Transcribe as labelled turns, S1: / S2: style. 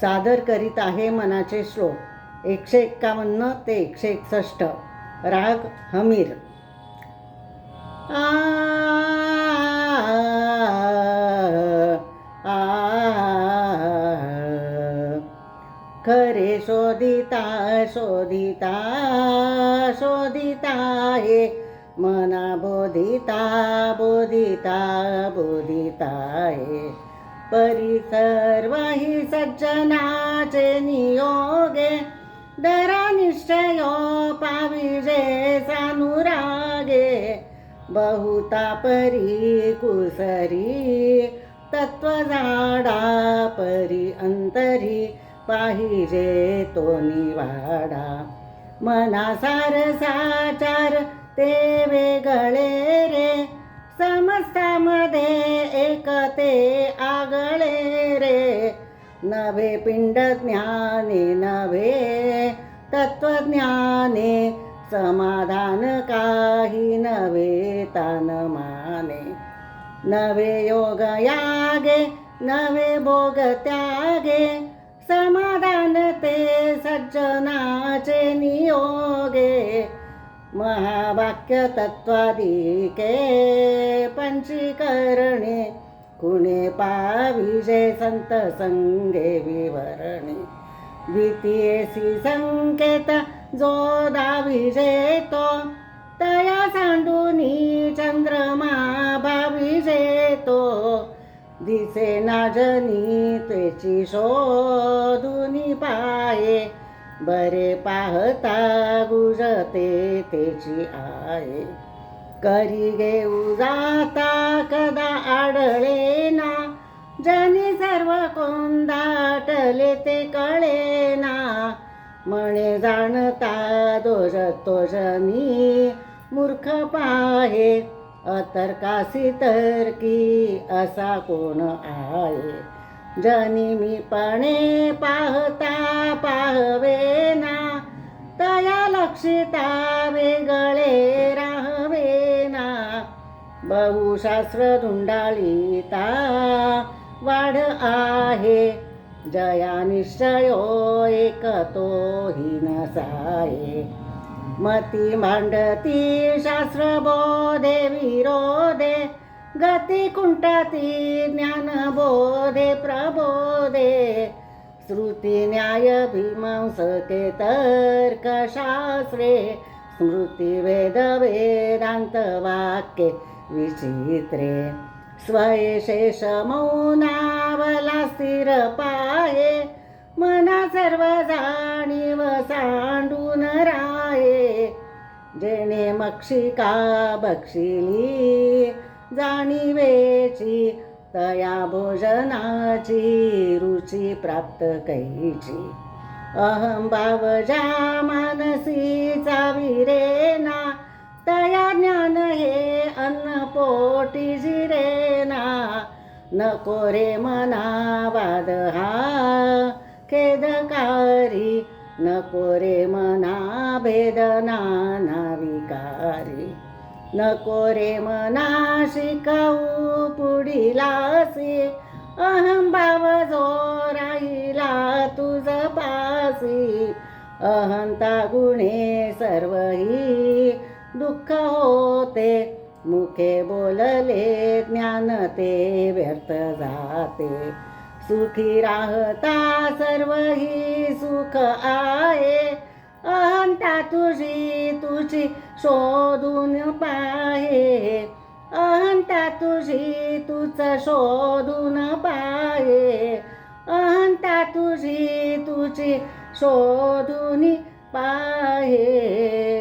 S1: सादर करीत आहे मनाचे श्लोक एकशे एक्कावन्न ते एकशे एकसष्ट राग हमीर आ, आ, खरे शोधिता शोधिता शोधिता हे मना बोधिता बोधिता बोधिता हे परी सर्व हि सज्जनाचे नियोगे दरा निश्चयो पाविजे सानुरागे बहुता परी कुसरी तत्त्वजाडा झाडा परी अंतरी पाहिजे तो निवाडा. मनासार साचार ते वेगळे रे समस्तामध्ये एकते आ नभे नवे नभे तत्त्वज्ञाने नवे समाधान काही नवे तान माने. नवे योग यागे नवे भोग त्यागे समाधान ते सज्जनाचे नियोगे. महावाक्य तत्वादिके पंचीकरणे कुणे पाविजे संत संगे विवरणे. द्वितीयसी संकेत जो दाविजे तो. तया सांडूनी चंद्रमा भाविजे तो. दिसे नाजनी त्वेची शोधुनी पाये. बरे पाहता गुजते तेची आहे करी घेऊ जाता कदा आडळे. ज्याने सर्व कोंदाटले ते कळे ना म्हणे जाणता दोष तोषणी मूर्ख पाहे. अतर्कासी तरकी असा कोण आहे? जनी मी पणे पाहता पाहवे ना तया लक्षिता वेगळे राहवे ना बहुशास्त्र धुंडाळीता वाढ आहे. जया निश्चयो एक तो ही नसाये मती मांडती शास्त्र बोधे विरोधे. गती कुंटती ज्ञान बोधे प्रबोधे. श्रुती न्याय भीमांसके तर्कशास्त्रे स्मृती वेद वेदांत वाक्य विचित्रे. स्वयशेष मौनावला स्थिर पाये मना सर्व जाणीव सांडून राये. जेणे मक्षिका बक्षिली जाणीवेची तया भोजनाची रुची प्राप्त कैची. अहम भाव जामान नको रे मना वाद हा खेदकारी नको रे मना भेदना नाविकारी नको रे मना शिकाऊ पुढीलासी अहम भाव जो राहिला तुझ पासी. अहंता गुणे सर्वही दुःख होते मुखे बोलले ज्ञान ते व्यर्थ जाते. सुखी राहता सर्वही सुख आहे. अहंता तुझी तुझी शोधून पाहे. अहंता तुझी तुझ शोधून पाहे. अहंता तुझी तुझी शोधून पाहे.